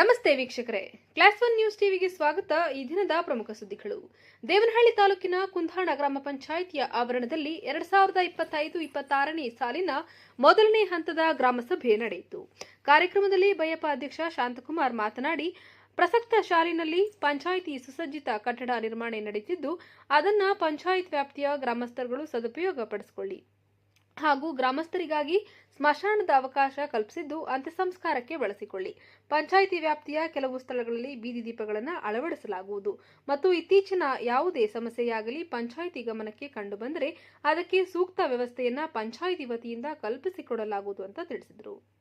ನಮಸ್ತೆ ವೀಕ್ಷಕರೇ. Class one news ಟಿವಿಗೆ ಸ್ವಾಗತ. ಈ ದಿನದ ಪ್ರಮುಖ ಸುದ್ದಿಗಳು. ದೇವನಹಳ್ಳಿ ತಾಲೂಕಿನ ಕುಂದಾಣ ಗ್ರಾಮ ಪಂಚಾಯಿತಿಯ ಆವರಣದಲ್ಲಿ ಎರಡ್ ಸಾವಿರದ ಇಪ್ಪತ್ತೈದು ಇಪ್ಪತ್ತಾರನೇ ಸಾಲಿನ ಮೊದಲನೇ ಹಂತದ ಗ್ರಾಮಸಭೆ ನಡೆಯಿತು. ಕಾರ್ಯಕ್ರಮದಲ್ಲಿ ಬೈಯಪ್ಪ ಅಧ್ಯಕ್ಷ ಶಾಂತಕುಮಾರ್ ಮಾತನಾಡಿ, ಪ್ರಸಕ್ತ ಶಾಲಿನಲ್ಲಿ ಪಂಚಾಯಿತಿ ಸುಸಜ್ಜಿತ ಕಟ್ಟಡ ನಿರ್ಮಾಣ ನಡೆಯುತ್ತಿದ್ದು, ಅದನ್ನ ಪಂಚಾಯತ್ ವ್ಯಾಪ್ತಿಯ ಗ್ರಾಮಸ್ಥರುಗಳು ಸದುಪಯೋಗ ಪಡಿಸಿಕೊಳ್ಳಿ. ಹಾಗೂ ಗ್ರಾಮಸ್ಥರಿಗಾಗಿ ಸ್ಮಶಾನದ ಅವಕಾಶ ಕಲ್ಪಿಸಿದ್ದು ಅಂತ್ಯಸಂಸ್ಕಾರಕ್ಕೆ ಬಳಸಿಕೊಳ್ಳಿ. ಪಂಚಾಯಿತಿ ವ್ಯಾಪ್ತಿಯ ಕೆಲವು ಸ್ಥಳಗಳಲ್ಲಿ ಬೀದಿ ದೀಪಗಳನ್ನು ಅಳವಡಿಸಲಾಗುವುದು. ಮತ್ತು ಇತ್ತೀಚಿನ ಯಾವುದೇ ಸಮಸ್ಯೆಯಾಗಲಿ ಪಂಚಾಯಿತಿ ಗಮನಕ್ಕೆ ಕಂಡುಬಂದರೆ ಅದಕ್ಕೆ ಸೂಕ್ತ ವ್ಯವಸ್ಥೆಯನ್ನ ಪಂಚಾಯಿತಿ ವತಿಯಿಂದ ಕಲ್ಪಿಸಿಕೊಡಲಾಗುವುದು ಅಂತ ತಿಳಿಸಿದರು.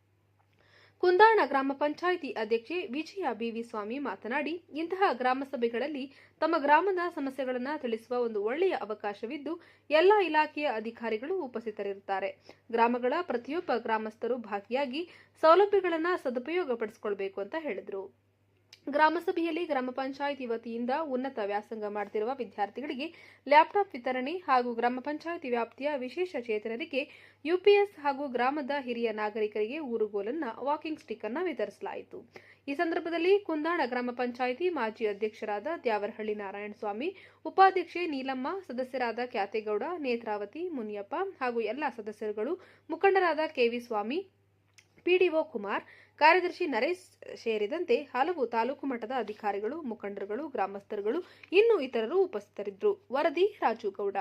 ಕುಂದಾಣ ಗ್ರಾಮ ಪಂಚಾಯಿತಿ ಅಧ್ಯಕ್ಷೆ ವಿಜಯ ಬಿವಿ ಸ್ವಾಮಿ ಮಾತನಾಡಿ, ಇಂತಹ ಗ್ರಾಮ ಸಭೆಗಳಲ್ಲಿ ತಮ್ಮ ಗ್ರಾಮದ ಸಮಸ್ಯೆಗಳನ್ನು ತಿಳಿಸುವ ಒಂದು ಒಳ್ಳೆಯ ಅವಕಾಶವಿದ್ದು, ಎಲ್ಲ ಇಲಾಖೆಯ ಅಧಿಕಾರಿಗಳು ಉಪಸ್ಥಿತರಿರುತ್ತಾರೆ. ಗ್ರಾಮಗಳ ಪ್ರತಿಯೊಬ್ಬ ಗ್ರಾಮಸ್ಥರು ಭಾಗಿಯಾಗಿ ಸೌಲಭ್ಯಗಳನ್ನು ಸದುಪಯೋಗಪಡಿಸಿಕೊಳ್ಬೇಕು ಅಂತ ಹೇಳಿದರು. ಗ್ರಾಮ ಸಭೆಯಲ್ಲಿ ಗ್ರಾಮ ಪಂಚಾಯಿತಿ ವತಿಯಿಂದ ಉನ್ನತ ವ್ಯಾಸಂಗ ಮಾಡುತ್ತಿರುವ ವಿದ್ಯಾರ್ಥಿಗಳಿಗೆ ಲ್ಯಾಪ್ಟಾಪ್ ವಿತರಣೆ ಹಾಗೂ ಗ್ರಾಮ ಪಂಚಾಯಿತಿ ವ್ಯಾಪ್ತಿಯ ವಿಶೇಷ ಚೇತನರಿಗೆ ಯುಪಿಎಸ್ ಹಾಗೂ ಗ್ರಾಮದ ಹಿರಿಯ ನಾಗರಿಕರಿಗೆ ಊರುಗೋಲನ್ನ ವಾಕಿಂಗ್ ಸ್ಟಿಕ್ ಅನ್ನ ವಿತರಿಸಲಾಯಿತು. ಈ ಸಂದರ್ಭದಲ್ಲಿ ಕುಂದಾಣ ಗ್ರಾಮ ಪಂಚಾಯಿತಿ ಮಾಜಿ ಅಧ್ಯಕ್ಷರಾದ ದ್ಯಾವರಹಳ್ಳಿ ನಾರಾಯಣಸ್ವಾಮಿ, ಉಪಾಧ್ಯಕ್ಷೆ ನೀಲಮ್ಮ, ಸದಸ್ಯರಾದ ಕ್ಯಾತೇಗೌಡ, ನೇತ್ರಾವತಿ, ಮುನಿಯಪ್ಪ ಹಾಗೂ ಎಲ್ಲ ಸದಸ್ಯರುಗಳು ಮುಖಂಡರಾದ ಕೆವಿ ಸ್ವಾಮಿ ಪಿಡಿಒ ಕುಮಾರ್, ಕಾರ್ಯದರ್ಶಿ ನರೇಶ್ ಸೇರಿದಂತೆ ಹಲವು ತಾಲೂಕು ಮಟ್ಟದ ಅಧಿಕಾರಿಗಳು, ಮುಖಂಡರುಗಳು, ಗ್ರಾಮಸ್ಥರುಗಳು ಇನ್ನೂ ಇತರರು ಉಪಸ್ಥಿತರಿದ್ದರು. ವರದಿ ರಾಜು ಗೌಡ